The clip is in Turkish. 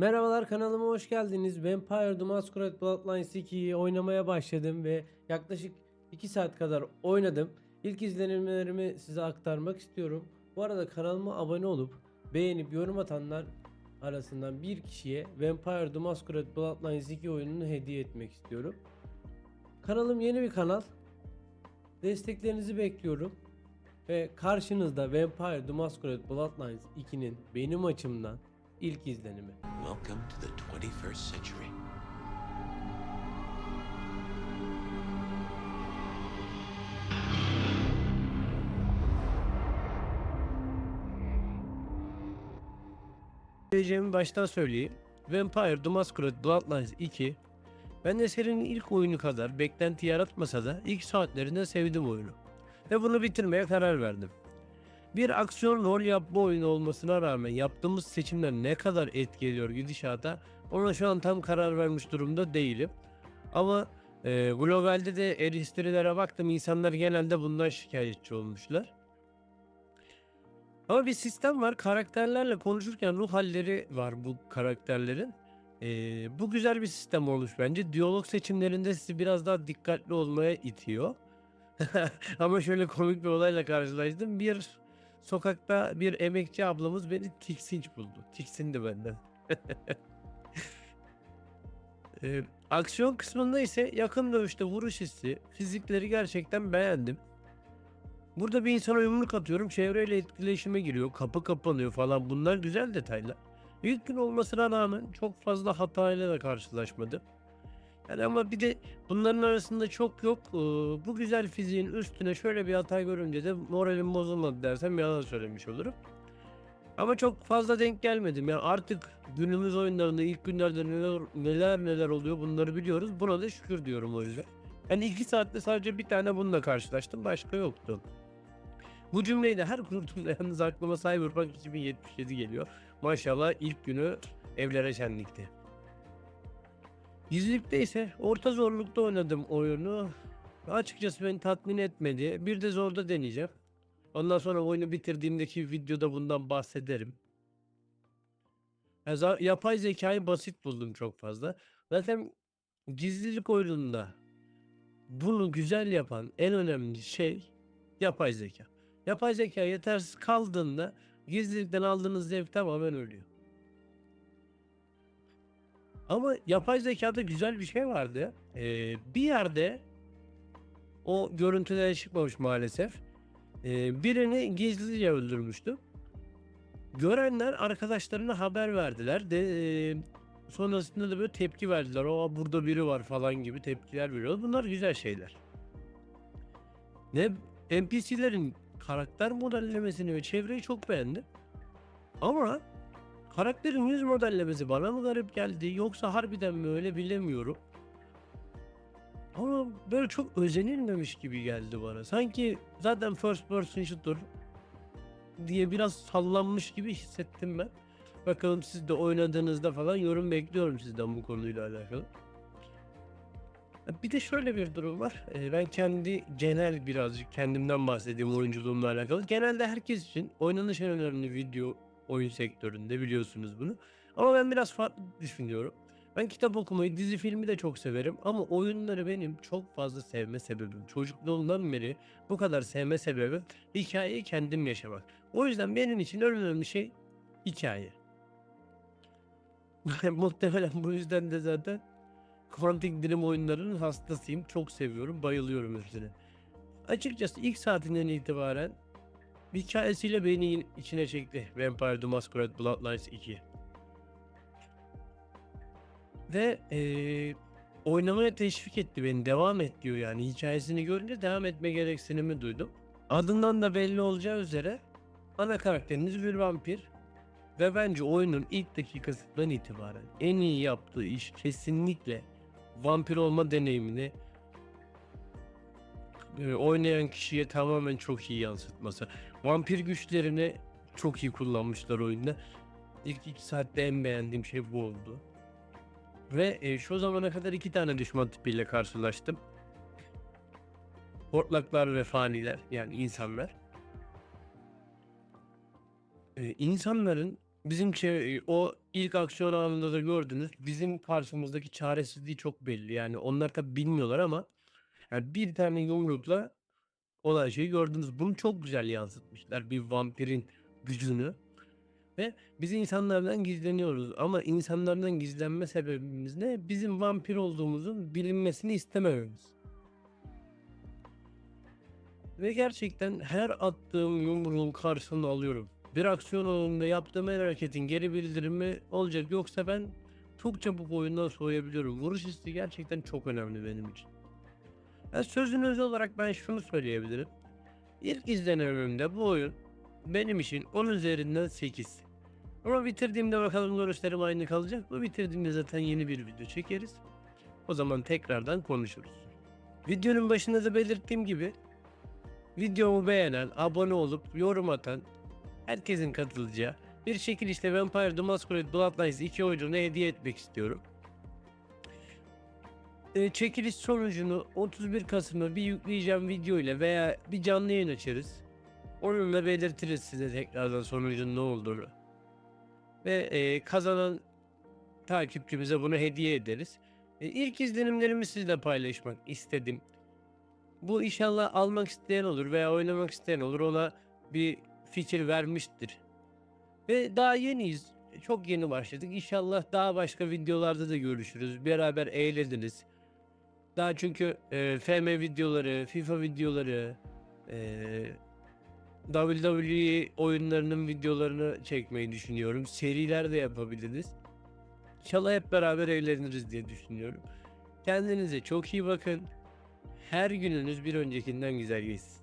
Merhabalar kanalıma hoş geldiniz. Vampire The Masquerade Bloodlines 2'yi oynamaya başladım ve yaklaşık 2 saat kadar oynadım. İlk izlenimlerimi size aktarmak istiyorum. Bu arada kanalıma abone olup beğenip yorum atanlar arasından bir kişiye Vampire The Masquerade Bloodlines 2 oyununu hediye etmek istiyorum. Kanalım yeni bir kanal. Desteklerinizi bekliyorum. Ve karşınızda Vampire The Masquerade Bloodlines 2'nin benim açımdan ilk izlenimi. Welcome to the 21st century. Söyleyeceğimi baştan söyleyeyim. Vampire The Masquerade Bloodlines 2 ben de serinin ilk oyunu kadar beklenti yaratmasa da ilk saatlerinde sevdim oyunu. Ve bunu bitirmeye karar verdim. Bir aksiyon rol yapma oyunu olmasına rağmen yaptığımız seçimler ne kadar etki ediyor gidişata ona şu an tam karar vermiş durumda değilim. Ama e, globalde de eleştirilere baktım insanlar genelde bundan şikayetçi olmuşlar. Ama bir sistem var. Karakterlerle konuşurken ruh halleri var bu karakterlerin. Ee, bu güzel bir sistem olmuş bence. Diyalog seçimlerinde sizi biraz daha dikkatli olmaya itiyor. Ama şöyle komik bir olayla karşılaştım. Bir sokakta bir emekçi ablamız beni tiksinç buldu. Tiksindi benden. Ee, aksiyon kısmında ise yakın dövüşte vuruş hissi, fizikleri gerçekten beğendim. Burada bir insana yumruk atıyorum, çevreyle etkileşime giriyor, kapı kapanıyor falan. Bunlar güzel detaylar. İlk gün olmasına rağmen çok fazla hatayla da karşılaşmadım. Yani ama bir de bunların arasında çok yok. Ee, Bu güzel fiziğin üstüne şöyle bir hata görünce de moralim bozulmadı dersem yalan söylemiş olurum. Ama çok fazla denk gelmedim. Yani artık günümüz oyunlarında ilk günlerde neler neler, neler oluyor bunları biliyoruz. Buna da şükür diyorum o yüzden. Yani iki saatte sadece bir tane bununla karşılaştım. Başka yoktu. Bu cümleyi de her kurduğumda yalnız aklıma Cyberpunk 2077 geliyor. Maşallah ilk günü evlere şenlikti. Gizlilikte ise orta zorlukta oynadım oyunu. Açıkçası beni tatmin etmedi. Bir de zorda deneyeceğim. Ondan sonra oyunu bitirdiğimdeki videoda bundan bahsederim. Yapay zekayı basit buldum çok fazla. Zaten gizlilik oyununda bunu güzel yapan en önemli şey yapay zeka. Yapay zeka yetersiz kaldığında gizlilikten aldığınız zevk tamamen ölüyor. Ama yapay zekada güzel bir şey vardı. Ee, bir yerde o görüntüler çıkmamış maalesef. Ee, birini gizlice öldürmüştü. Görenler arkadaşlarına haber verdiler de e, sonrasında da böyle tepki verdiler. O burada biri var falan gibi tepkiler veriyor. Bunlar güzel şeyler. Ne NPC'lerin karakter modellemesini ve çevreyi çok beğendim. Ama karakterin yüz modellemesi bana mı garip geldi yoksa harbiden mi öyle bilemiyorum. Ama böyle çok özenilmemiş gibi geldi bana. Sanki zaten first person shooter diye biraz sallanmış gibi hissettim ben. Bakalım siz de oynadığınızda falan yorum bekliyorum sizden bu konuyla alakalı. Bir de şöyle bir durum var. Ee, Ben kendi genel birazcık kendimden bahsedeyim oyunculuğumla alakalı. Genelde herkes için oynanış en önemli video oyun sektöründe biliyorsunuz bunu. Ama ben biraz farklı düşünüyorum. Ben kitap okumayı, dizi filmi de çok severim ama oyunları benim çok fazla sevme sebebim. Çocukluğumdan beri bu kadar sevme sebebim hikayeyi kendim yaşamak. O yüzden benim için en önemli şey hikaye. Muhtemelen bu yüzden de zaten Quantic Dream oyunlarının hastasıyım. Çok seviyorum, bayılıyorum hepsine. Açıkçası ilk saatinden itibaren hikayesiyle beni içine çekti Vampire The Masquerade Bloodlines 2. Ve eee, oynamaya teşvik etti beni. Devam et diyor yani. Hikayesini görünce devam etme gereksinimi duydum. Adından da belli olacağı üzere ana karakteriniz bir vampir. Ve bence oyunun ilk dakikasından itibaren en iyi yaptığı iş kesinlikle vampir olma deneyimini e, oynayan kişiye tamamen çok iyi yansıtması. Vampir güçlerini çok iyi kullanmışlar oyunda. İlk iki saatte en beğendiğim şey bu oldu. Ve e, şu zamana kadar iki tane düşman tipiyle karşılaştım. Hortlaklar ve faniler yani insanlar. E, insanların bizim çe- o ilk aksiyon anında da gördünüz. Bizim karşımızdaki çaresizliği çok belli. Yani onlar tabi bilmiyorlar ama yani bir tane yumrukla olan şeyi gördünüz. Bunu çok güzel yansıtmışlar. Bir vampirin gücünü. Ve biz insanlardan gizleniyoruz. Ama insanlardan gizlenme sebebimiz ne? Bizim vampir olduğumuzun bilinmesini istemememiz. Ve gerçekten her attığım yumruğun karşılığını alıyorum. Bir aksiyon alanında yaptığım her hareketin geri bildirimi olacak. Yoksa ben çok çabuk oyundan soğuyabiliyorum. Vuruş hissi gerçekten çok önemli benim için. Yani sözün özü olarak ben şunu söyleyebilirim. İlk izlenimimde bu oyun benim için 10 üzerinden 8. Ama bitirdiğimde bakalım görüşlerim aynı kalacak mı? Bitirdiğimde zaten yeni bir video çekeriz. O zaman tekrardan konuşuruz. Videonun başında da belirttiğim gibi videomu beğenen, abone olup yorum atan herkesin katılacağı bir çekilişte Vampire The Masquerade Bloodlines 2 oyununu hediye etmek istiyorum. Ee, çekiliş sonucunu 31 Kasım'a bir yükleyeceğim video ile veya bir canlı yayın açarız. Onunla belirtiriz size tekrardan sonucun ne olduğunu. Ve e, kazanan takipçimize bunu hediye ederiz. E, ilk izlenimlerimi sizle paylaşmak istedim. Bu inşallah almak isteyen olur veya oynamak isteyen olur ona bir fikir vermiştir. Ve daha yeniyiz. Çok yeni başladık. İnşallah daha başka videolarda da görüşürüz. Beraber eğleniriz. Daha çünkü e, FM videoları, FIFA videoları, e, WWE oyunlarının videolarını çekmeyi düşünüyorum. Seriler de yapabiliriz. İnşallah hep beraber eğleniriz diye düşünüyorum. Kendinize çok iyi bakın. Her gününüz bir öncekinden güzel geçsin.